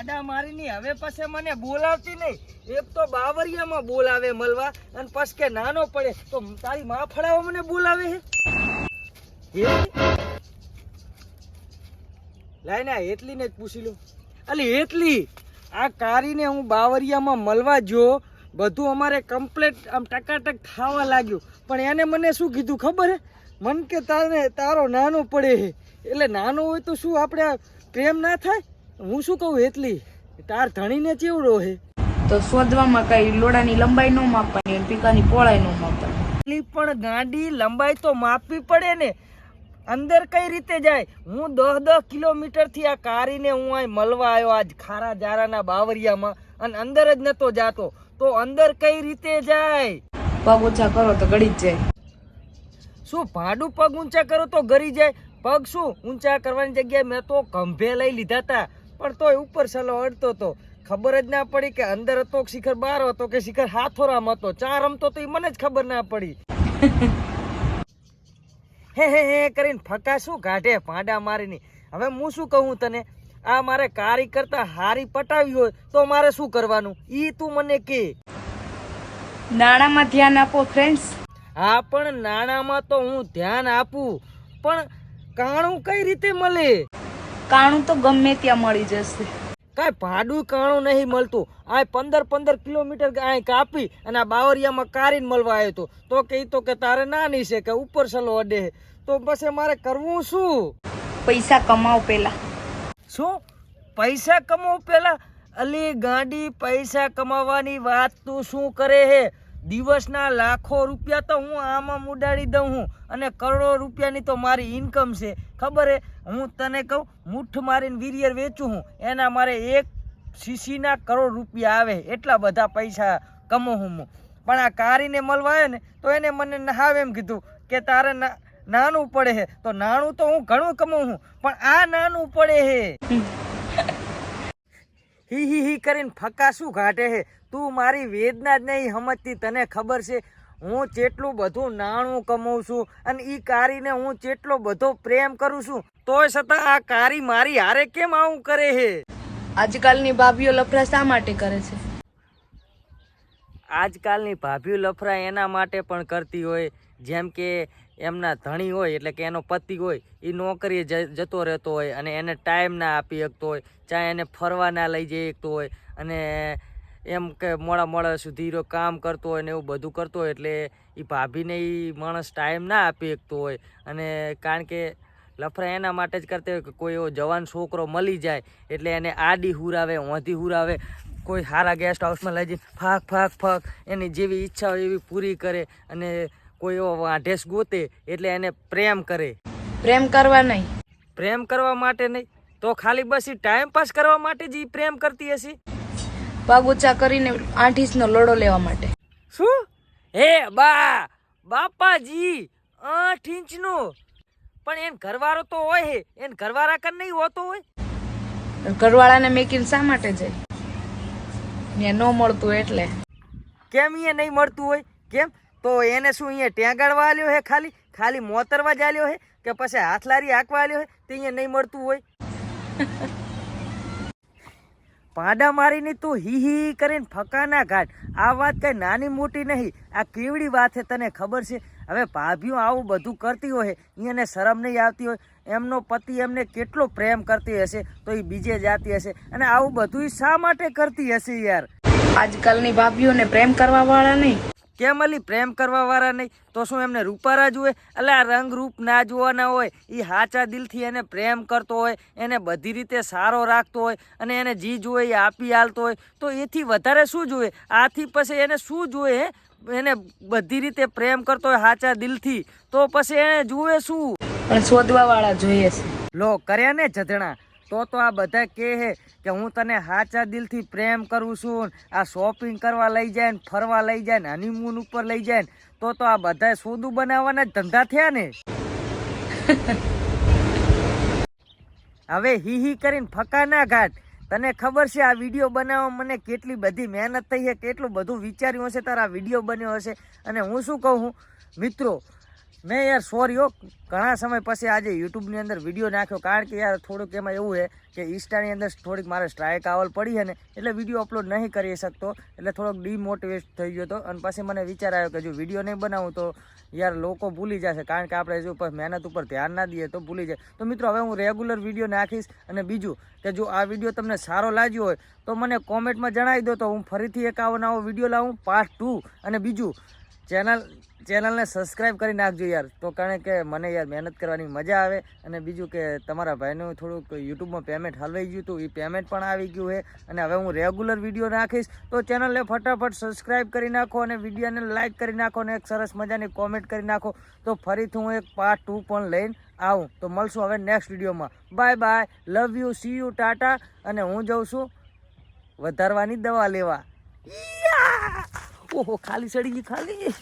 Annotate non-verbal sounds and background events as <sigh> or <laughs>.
પાડા મારીની હવે પછી મને બોલાવતી નહીં. એક તો બાવરિયામાં બોલાવે મળવા અને પછી કે નાનો પડે તો તારી મા ફળાવો મને બોલાવે હે? લાઈને એટલી ને જ પૂછી લઉં. અલી એટલી? આ કારીને હું બાવરિયામાં મળવા જો, બધું અમારે કમ્પ્લેટ આમ ટકાટક થવા લાગ્યું. પણ એને મને શું કીધું ખબર હે? મન કે તારે, તારો નાનો પડે એટલે નાનો હોય તો શું આપણે પ્રેમ ના થાય? હું શું કહું એટલી? તાર ધણીને ચેવડો હે તો શોધવામાં કઈ લોડાની લંબાઈ નો માપવાની અને પીકાની પહોળાઈ નો માપવાની. એટલી પણ ગાડી લંબાઈ તો માપવી પડે ને. અંદર કઈ રીતે જાય? હું દસ દસ કિલોમીટરથી આ કારીને હું અહીં મળવા આવ્યો આજ ખારા જારાના બાવરિયામાં અને અંદર જ નતો જાતો. તો અંદર કઈ રીતે જાય? પગ ઓછા કરો તો ગળી જ જાય. શું ભાડું પગ ઊંચા કરો તો ગરી જાય? પગ શું ઊંચા કરવાની જગ્યાએ મેં તો ખંભે લઈ લીધા હતા પણ તોય ઉપર સલો અડતો હતો ખબર જ ના પડી કે અંદર હતો કે શિખર બહાર હતો કે શિખર હાથોરામ હતો. ચા રમતો તો એ મને જ ખબર ના પડી. <laughs> હે હે હે કરીને ફકા શું કાઢે ભાંડા મારીને. હવે હું શું કહું તને? આ મારે કારી કરતા હારી પટાવી હોય તો મારે શું કરવાનું? ઈ તું મને કે. નાણામાં ધ્યાન આપો ફ્રેન્ડ્સ હા પણ નાણામાં તો હું ધ્યાન આપું. પણ કાણું કઈ રીતે મળે? કાણું તો ગમે ત્યાં મળી જશે. કાંઈ ભાડું કાણું નહીં મળતું. આ પંદર પંદર કિલોમીટર અહીં કાપી અને આ બાવરિયામાં કારીને મળવા આવ્યો હતો તો કે તો કે તારે નાની છે કે ઉપર સલો અડે. તો બસ મારે કરવું શું? પૈસા કમાવ પેલા. શું? પૈસા કમાવ પેલા? અલી ગાંડી પૈસા કમાવાની વાત તું શું કરે હે દિવસના લાખો રૂપિયા તો હું આમાં ઉડાડી દઉં હું અને કરોડો રૂપિયાની તો મારી ઇન્કમ છે. ખબર હે? હું તને કહું મુઠ્ઠ મારીને વીરિયર વેચું હું, એના મારે એક શીશીના કરોડ રૂપિયા આવે, એટલા બધા પૈસા કમાઉં હું પણ આ કારીને મળવા આવ્યો ને, તો એને મને નહાવે એમ કીધું કે તારે ના, નાનું પડે છે તો નાનું તો હું ઘણું કમાઉં છું પણ આ નાનું પડે છે હી હી હી કરીને ફકા શું ઘાટે છે તું મારી વેદના જ નહીં સમજતી તને ખબર છે? હું જેટલું બધું નાણું કમાઉં છું અને એ કારીને હું જેટલો બધો પ્રેમ કરું છું તોય છતાં આ કારી મારી હારે કેમ આવું કરે છે આજકાલની ભાભીઓ લફરા શા માટે કરે છે? આજકાલની ભાભીઓ લફરા એના માટે પણ કરતી હોય જેમ કે એમના ધણી હોય એટલે કે એનો પતિ હોય એ નોકરીએ જતો રહેતો હોય અને એને ટાઈમ ના આપી શકતો હોય, ચાહે એને ફરવા ના લઈ જઈ શકતો હોય અને એમ કે મોડા મોડા સુધી કામ કરતો હોય ને એવું બધું કરતો હોય એટલે એ ભાભીને એ માણસ ટાઈમ ના આપી શકતો હોય. અને કારણ કે લફરા એના માટે જ કરતી હોય કે કોઈ એવો જવાન છોકરો મળી જાય એટલે એને આડી હુરાવે, ઓંધી હુરાવે, કોઈ સારા ગેસ્ટ હાઉસમાં લઈ જઈને ફાક ફાક ફાક, એની જેવી ઈચ્છા હોય એવી પૂરી કરે અને કોઈ એવો વાઢેસ ગોતે એટલે એને પ્રેમ કરે. પ્રેમ કરવા નહીં. પ્રેમ કરવા માટે નહીં તો ખાલી બસ એ ટાઈમ પાસ કરવા માટે જ ઈ પ્રેમ કરતી હશે. પગ ઊંચા કરીને આઠ નો લોડો લેવા માટે. શું? હે બા બાપાજી આઠ ઇંચનો. પણ એન ઘરવાળો તો હોય હે એન ઘરવાળા કર નહીં હોતો હોય? ઘરવાળાને મેકીને શા માટે જાય? ને ન મળતું એટલે. કેમ એ નહીં મળતું હોય? કેમ? તો એને શું અહીંયા ટેંગાડવા આલ્યો હે ખાલી? ખાલી મોતરવા જ આલ્યો હે? કે પછી હાથલારી હાંકવા આલ્યો હે? તે અહીંયા નહીં મળતું હોય. <laughs> પાડા મારીને તું હી હી કરીને ફકાના ઘાટ. આ વાત કઈ નાની મોટી નહીં. આ કેવડી વાત છે તને ખબર છે? હવે ભાભીઓ આવું બધું કરતી હોય એને શરમ નહીં આવતી હોય. એમનો પતિ એમને કેટલો પ્રેમ કરતી હશે તો એ બીજે જાતી હશે. અને આવું બધું શા માટે કરતી હશે યાર? આજકાલની ભાભીઓને પ્રેમ કરવા વાળા નહીં. કેમ અલી પ્રેમ કરવાવાળા નહીં? તો શું એમને રૂપારા જુએ? એટલે આ રંગ રૂપ ના જોવાના હોય એ હાચા દિલથી એને પ્રેમ કરતો હોય એને બધી રીતે સારો રાખતો હોય અને એને જી જોઈએ એ આપી હાલતો હોય તો એથી વધારે શું જોઈએ આથી પછી એને શું જોઈએ? એને બધી રીતે પ્રેમ કરતો હોય હાચા દિલથી તો પછી એને જુએ શું? પણ શોધવાવાળા જોઈએ છે. લો કર્યા ને જધણા. તો તો આ બધા કહે છે કે હું તને હાચા દિલથી પ્રેમ કરું છું આ શોપિંગ કરવા લઈ જાય ને ફરવા લઈ જાય ને હનીમૂન ઉપર લઈ જાય ને તો તો આ બધા સોદું બનાવવાના જ ધંધા થયા ને. <laughs> હવે હી હી કરીને ફકા ના ઘાટ. તને ખબર છે આ વીડિયો બનાવવા મને કેટલી બધી મહેનત થઈ છે કેટલું બધું વિચાર્યું હશે તારા વીડિયો બન્યો હશે. અને હું શું કહું મિત્રો મેં યાર સોરીઓ ઘણા સમય પછી આજે યુટ્યુબની અંદર વીડિયો નાખ્યો. કારણ કે યાર થોડુંક એમાં એવું છે કે ઇન્સ્ટાની અંદર થોડીક મારે સ્ટ્રાઇક આવલ પડી છે ને, એટલે વીડિયો અપલોડ નહીં કરી શકતો. એટલે થોડોક ડીમોટિવેટ થઈ ગયો હતો અને પછી મને વિચાર આવ્યો કે જો વીડિયો નહીં બનાવું તો યાર લોકો ભૂલી જશે. કારણ કે આપણે જો મહેનત ઉપર ધ્યાન ના દઈએ તો ભૂલી જાય. તો મિત્રો, હવે હું રેગ્યુલર વીડિયો નાખીશ. અને બીજું કે જો આ વીડિયો તમને સારો લાગ્યો હોય, તો મને કોમેન્ટમાં જણાવી દો તો હું ફરીથી એક આવો નવો વીડિયો લાવું પાર્ટ ટુ અને બીજું ચેનલ, ચેનલને સબસ્ક્રાઈબ કરી નાખજો યાર. તો કારણ કે મને યાર મહેનત કરવાની મજા આવે અને બીજું કે તમારા ભાઈનું થોડુંક યુટ્યુબમાં પેમેન્ટ હલવાઈ ગયું હતું એ પેમેન્ટ પણ આવી ગયું છે. અને હવે હું રેગ્યુલર વીડિયો નાખીશ. તો ચેનલને ફટાફટ સબસ્ક્રાઈબ કરી નાખો અને વિડીયોને લાઇક કરી નાખો અને એક સરસ મજાની કોમેન્ટ કરી નાખો. તો ફરીથી હું એક પાર્ટ ટુ પણ લઈને આવું. તો મળશું હવે નેક્સ્ટ વિડીયોમાં. Bye bye love you see you tata અને હું જઉં છું વધારવાની દવા લેવા! ઓહો ખાલી સડી ગઈ ખાલી?